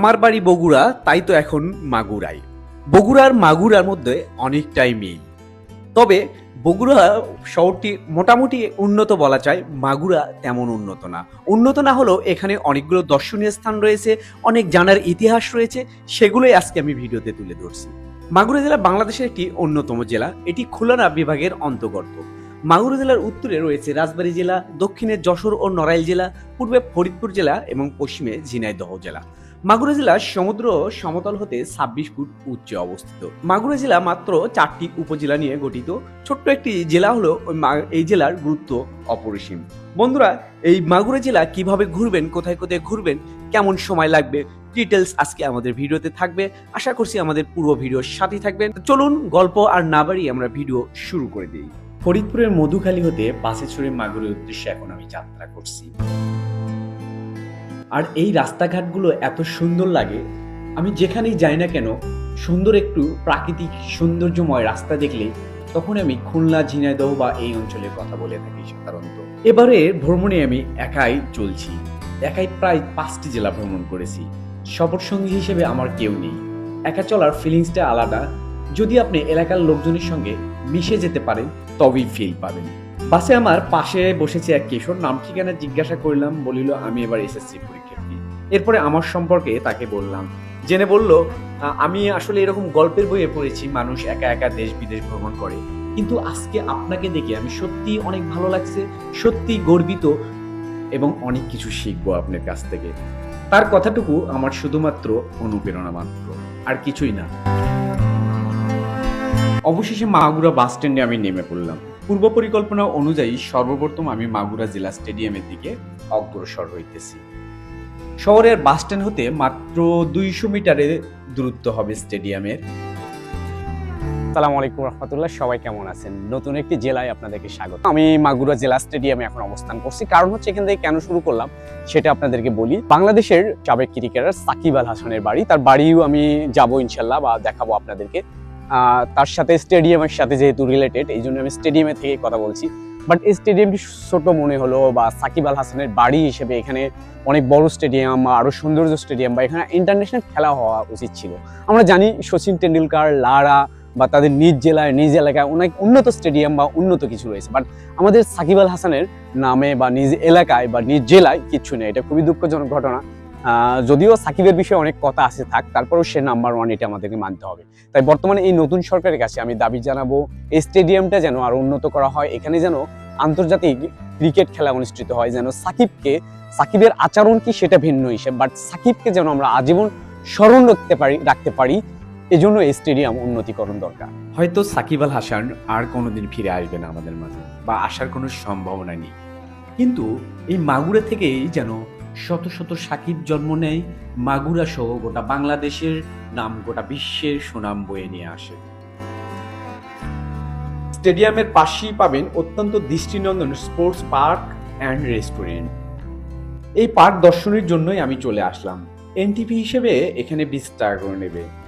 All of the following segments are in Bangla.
আমার বাড়ি বগুড়া, তাই তো এখন মাগুরাই। বগুড়ার মাগুরার মধ্যে অনেকটাই মিল। তবে বগুড়া শহরটি মোটামুটি উন্নত বলা যায়, মাগুরা তেমন উন্নত না। উন্নত না হলেও এখানে অনেকগুলো দর্শনীয় স্থান রয়েছে, অনেক জানার ইতিহাস রয়েছে, সেগুলোই আজকে আমি ভিডিওতে তুলে ধরছি। মাগুরা জেলা বাংলাদেশের একটি অন্যতম জেলা, এটি খুলনা বিভাগের অন্তর্গত। মাগুরা জেলার উত্তরে রয়েছে রাজবাড়ী জেলা, দক্ষিণে যশোর ও নড়াইল জেলা, পূর্বে ফরিদপুর জেলা এবং পশ্চিমে ঝিনাইদহ জেলা। মাগুরা জেলার সমুদ্র সমতল হতে ছাব্বিশ ফুট উচ্চে অবস্থিত। মাগুরা জেলা মাত্র চারটি উপজেলা নিয়ে গঠিত। ছোট্ট একটি জেলা হলো এই জেলার গুরুত্ব অপরিসীম। বন্ধুরা, এই মাগুরা জেলা কীভাবে ঘুরবেন, কোথায় কোথায় ঘুরবেন, কেমন সময় লাগবে ডিটেলস আজকে আমাদের ভিডিওতে থাকবে। আশা করছি আমাদের পুরো ভিডিওর সাথে থাকবেন। চলুন গল্প আর না বাড়িয়ে আমরা ভিডিও শুরু করে দিই। ফরিদপুরের মধুখালী হতে বাসে চড়ে মাগুরের উদ্দেশ্যে এখন আমি যাত্রা করছি। আর এই রাস্তাঘাটগুলো এত সুন্দর লাগে, আমি যেখানেই যাই না কেন, সুন্দর একটু প্রাকৃতিক সৌন্দর্যময় রাস্তা দেখলে তখন আমি খুলনা, ঝিনাইদহ বা এই অঞ্চলের কথা বলে থাকি সাধারণত। এবারে ভ্রমণে আমি একাই চলছি, একাই প্রায় পাঁচটি জেলা ভ্রমণ করেছি, সফর সঙ্গী হিসেবে আমার কেউ নেই। একা চলার ফিলিংসটা আলাদা, যদি আপনি এলাকার লোকজনের সঙ্গে মিশে যেতে পারেন, তবেই ফিল পাবেন। বাসে আমার পাশে বসেছে এক কিশোর। নাম ঠিকানা জিজ্ঞাসা করলাম, বলিল, আমি এবার এসএসসি পরীক্ষার্থী এরপরে আমার সম্পর্কে তাকে বললাম। জেনে বলল আমি আসলে এরকম গল্পের বইয়ে পড়েছি, মানুষ একা একা দেশ বিদেশ ভ্রমণ করে। কিন্তু আজকে আপনাকে দেখে আমি সত্যি অনেক ভালো লাগছে সত্যি গর্বিত এবং অনেক কিছু শিখব আপনার কাছ থেকে। তার কথাটুকু আমার শুধুমাত্র অনুপ্রেরণা মাত্র, আর কিছুই না। অবশেষে মাগুরা বাস স্ট্যান্ডে আমি নেমে পড়লাম। পূর্ব পরিকল্পনা অনুযায়ী সর্বপ্রথম আমি মাগুরা জেলা স্টেডিয়ামের দিকে অগ্রসর হইতেছি। শহরের বাস স্ট্যান্ড হতে মাত্র দুইশো মিটারের দূরত্ব হবে স্টেডিয়ামের। আসসালামু আলাইকুম রহমতুল্লাহ, সবাই কেমন আছেন? নতুন একটি জেলায় আপনাদেরকে স্বাগত। আমি মাগুরা জেলা স্টেডিয়ামে এখন অবস্থান করছি। কারণ হচ্ছে এখান থেকে কেন শুরু করলাম সেটা আপনাদেরকে বলি। বাংলাদেশের সাবেক ক্রিকেটার সাকিব আল হাসানের বাড়ি। তার বাড়িও আমি যাব ইনশাল্লাহ বা দেখাবো আপনাদেরকে। তার সাথে স্টেডিয়ামের সাথে যেহেতু রিলেটেড এই জন্য আমি স্টেডিয়ামে থেকে কথা বলছি। বাট এই স্টেডিয়ামটি ছোট মনে হলো বা সাকিব আল হাসানের বাড়ি হিসেবে এখানে অনেক বড় স্টেডিয়াম বা আরও সৌন্দর্য স্টেডিয়াম বা এখানে ইন্টারন্যাশনাল খেলা হওয়া উচিত ছিল। আমরা জানি সচিন টেন্ডুলকার লারা বা তাদের নিজ জেলায়, নিজ এলাকায় অনেক উন্নত স্টেডিয়াম বা উন্নত কিছু রয়েছে। বাট আমাদের সাকিব আল হাসানের নামে বা নিজ এলাকায় বা নিজ জেলায় কিচ্ছু নেই। এটা খুবই দুঃখজনক ঘটনা। যদিও সাকিবের বিষয়ে অনেক কথা আছে, থাক, তারপরেও সে নাম্বার ওয়ান এটা আমাদেরকে মানতে হবে। তাই বর্তমানে এই নতুন সরকারের কাছে আমি দাবি জানাব, এই স্টেডিয়ামটা যেন আরও উন্নত করা হয়, এখানে যেন আন্তর্জাতিক ক্রিকেট খেলা অনুষ্ঠিত হয়, যেন সাকিবকে, সাকিবের আচরণ কি সেটা ভিন্ন হিসেবে বাট সাকিবকে যেন আমরা আজীবন স্মরণ রাখতে পারি রাখতে পারি, এজন্য এই স্টেডিয়াম উন্নতিকরণ দরকার। হয়তো সাকিব আল হাসান আর কোনোদিন ফিরে আসবে না আমাদের মাঝে, বা আসার কোনো সম্ভাবনা নেই। কিন্তু এই মাগুরা থেকেই যেন শত শত সাকিব জন্ম নেয় মাগুরা সহ গোটা বাংলাদেশের নাম গোটা বিশ্বের সুনাম বয়ে নিয়ে আসে। স্টেডিয়ামের পাশেই পাবেন অত্যন্ত দৃষ্টিনন্দন স্পোর্টস পার্ক অ্যান্ড রেস্টুরেন্ট। এই পার্ক দর্শনের জন্যই আমি চলে আসলাম। এনটিপি হিসেবে এখানে বিশ করে নেবে।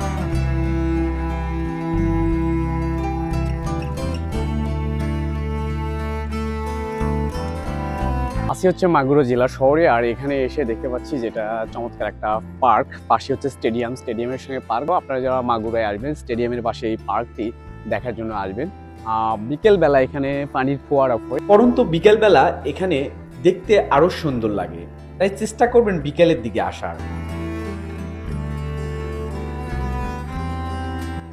আসি হচ্ছে মাগুরা জেলা শহরে আর এখানে এসে দেখতে পাচ্ছি যেটা চমৎকার একটা পার্ক। পাশে হচ্ছে স্টেডিয়াম স্টেডিয়ামের সঙ্গে পার্কও আপনারা যারা মাগুরায় আসবেন স্টেডিয়ামের পাশে এই পার্কটি দেখার জন্য আসবেন। আহ, বিকেলবেলা এখানে পানির ফোয়ারা হয়। পরন্তু বিকেলবেলা এখানে দেখতে আরও সুন্দর লাগে। তাই চেষ্টা করবেন বিকেলের দিকে আসার।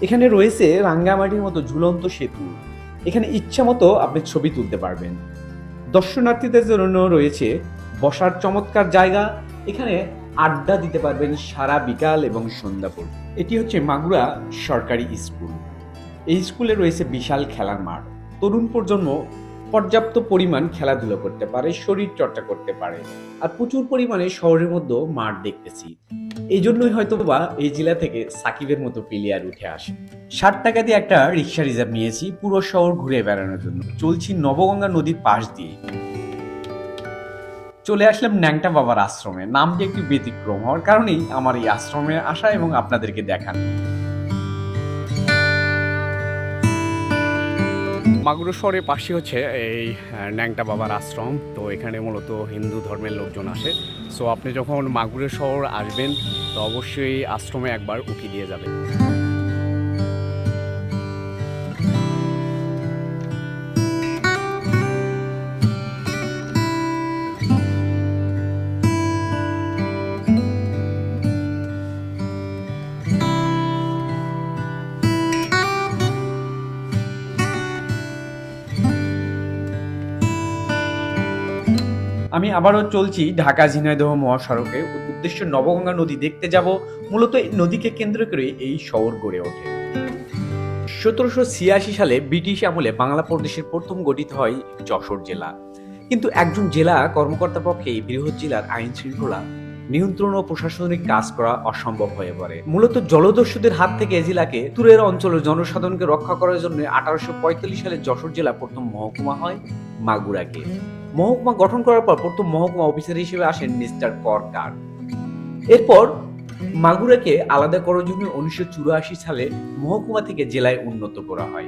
এখানে রয়েছে রাঙ্গামাটির মতো ঝুলন্ত সেতু। এখানে ইচ্ছা মতো আপনি ছবি তুলতে পারবেন। দর্শনার্থীদের জন্য রয়েছে বসার চমৎকার জায়গা। এখানে আড্ডা দিতে পারবেন সারা বিকাল এবং সন্ধ্যা এটি হচ্ছে মাগুরা সরকারি স্কুল। এই স্কুলে রয়েছে বিশাল খেলার মাঠ। তরুণ প্রজন্ম পর্যাপ্ত পরিমাণ খেলাধুলো করতে পারে শরীর চর্চা করতে পারে। আর প্রচুর পরিমাণে শহরের মধ্যেও মাঠ দেখতেছি। এই জন্যই হয়তো বা এই জেলা থেকে সাকিবের মতো প্লেয়ার উঠে আসে। ষাট টাকা দিয়ে একটা রিক্সা রিজার্ভ নিয়েছি, পুরো শহর ঘুরে বেড়ানোর জন্য। চলছি নবগঙ্গা নদীর পাশ দিয়ে। চলে আসলাম ন্যাংটা বাবার আশ্রমে। নামটি একটি ব্যতিক্রম হওয়ার কারণেই আমার এই আশ্রমে আসা এবং আপনাদেরকে দেখানো। মাগুরা শহরের পাশে হচ্ছে এই ন্যাংটা বাবার আশ্রম। তো এখানে মূলত হিন্দু ধর্মের লোকজন আসে। সো আপনি যখন মাগুরো শহর আসবেন, তো অবশ্যই আশ্রমে একবার উঁকি দিয়ে যাবেন। আমি আবারও চলছি ঢাকা ঝিনাইদহ মহাসড়কে। উদ্দেশ্য নবগঙ্গা নদী দেখতে যাব। মূলত নদীকে কেন্দ্র করে এই শহর গড়ে ওঠে। সতেরোশো ছিয়াশি সালে ব্রিটিশ আমলে বাংলা প্রদেশের প্রথম গঠিত হয় যশোর জেলা। কিন্তু একজন জেলা কর্মকর্তার পক্ষে এই বৃহৎ জেলার আইন শৃঙ্খলা নিয়ন্ত্রণ ও প্রশাসনিক কাজ করা অসম্ভব হয়ে পড়ে। মূলত জলদস্যুদের হাত থেকে জেলাকে তুরের অঞ্চলের জনসাধারণকে রক্ষা করার জন্য আঠারোশো পঁয়তাল্লিশ সালে যশোর জেলা প্রথম মহকুমা হয় মাগুরাকে। মহকুমা গঠন করার পর প্রথম মহকুমা অফিসার হিসেবে আসেন মিস্টার করকার। এরপর মাগুরাকে আলাদা করার জন্য উনিশশো চুরাশি সালে মহকুমা থেকে জেলায় উন্নত করা হয়।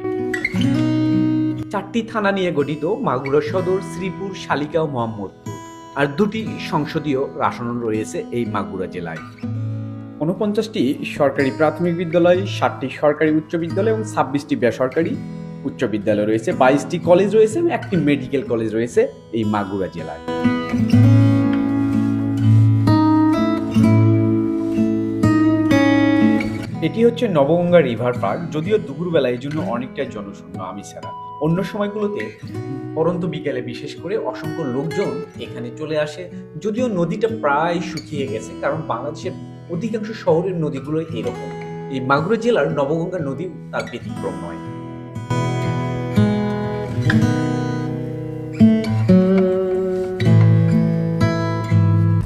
চারটি থানা নিয়ে গঠিত মাগুরা সদর, শ্রীপুর, শালিকা ও মোহাম্মদপুর। আর দুটি সংসদীয় আসন রয়েছে এই মাগুরা জেলায়। উনপঞ্চাশটি সরকারি প্রাথমিক বিদ্যালয়, ষাটটি সরকারি উচ্চ বিদ্যালয় এবং ছাব্বিশটি বেসরকারি। উচ্চ বিদ্যালয় রয়েছে, বাইশটি কলেজ রয়েছে, এবং একটি মেডিকেল কলেজ রয়েছে এই মাগুরা জেলায়। এটি হচ্ছে নবগঙ্গা রিভার পার্ক যদিও দুপুরবেলা এই জন্য অনেকটাই জনশূন্য আমি ছাড়া। অন্য সময়গুলোতে পরন্ত বিকেলে বিশেষ করে অসংখ্য লোকজন এখানে চলে আসে, যদিও নদীটা প্রায় শুকিয়ে গেছে, কারণ বাংলাদেশের অধিকাংশ শহরের নদীগুলো এরকম। এই মাগুরা জেলার নবগঙ্গা নদী তার ব্যতিক্রম নয়।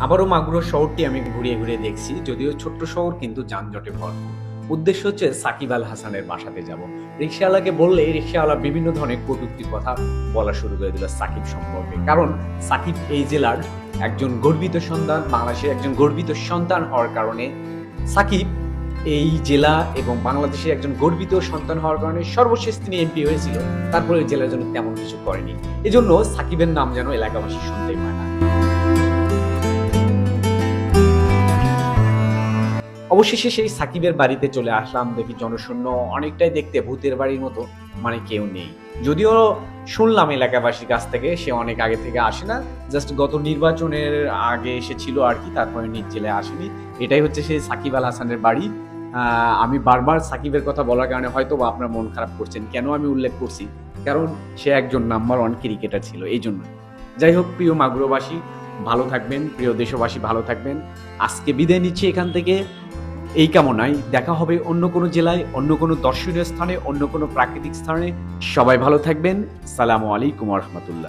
আবারও মাগুরা শহরটি আমি ঘুরিয়ে ঘুরিয়ে দেখছি, যদিও ছোট্ট শহর কিন্তু যানজটে ভরপুর। উদ্দেশ্য হচ্ছে সাকিব আল হাসানের বাসাতে যাব। রিক্সাওয়ালাকে বললে রিক্সাওয়ালা বিভিন্ন ধরনের কটূক্তির কথা বলা শুরু করে দিল সাকিব সম্পর্কে। কারণ সাকিব এই জেলার একজন গর্বিত সন্তান, বাংলাদেশের একজন গর্বিত সন্তান হওয়ার কারণে সাকিব এই জেলা এবং বাংলাদেশের একজন গর্বিত সন্তান হওয়ার কারণে সর্বশেষ তিনি এমপি হয়েছিল। তারপরে এই জেলার জন্য তেমন কিছু করেনি। এজন্য সাকিবের নাম যেন এলাকাবাসী শুনতেই পায় না। অবশেষে সেই সাকিবের বাড়িতে চলে আসলাম দেখি জনশূন্য অনেকটাই দেখতে ভূতের বাড়ির মতো মানে কেউ নেই। যদিও শুনলাম এলাকাবাসীর কাছ থেকে, সে অনেক আগে থেকে আসে না জাস্ট গত নির্বাচনের আগে এসেছিল আর কি, তারপরে নিজ জেলায় আসেনি। এটাই হচ্ছে সেই সাকিব আল হাসানের বাড়ি। আমি বারবার সাকিবের কথা বলার কারণে হয়তো বা আপনার মন খারাপ করছেন। কেন আমি উল্লেখ করছি? কারণ সে একজন নাম্বার ওয়ান ক্রিকেটার ছিল, এই জন্য। যাই হোক, প্রিয় মাগুরোবাসী, ভালো থাকবেন, প্রিয় দেশবাসী, ভালো থাকবেন। আজকে বিদায় নিচ্ছি এখান থেকে। এই কামনায় দেখা হবে অন্য কোনো জেলায়, অন্য কোনো দর্শনীয় স্থানে, অন্য কোনো প্রাকৃতিক স্থানে। সবাই ভালো থাকবেন। সালামু আলাইকুম রহমতুল্লাহ।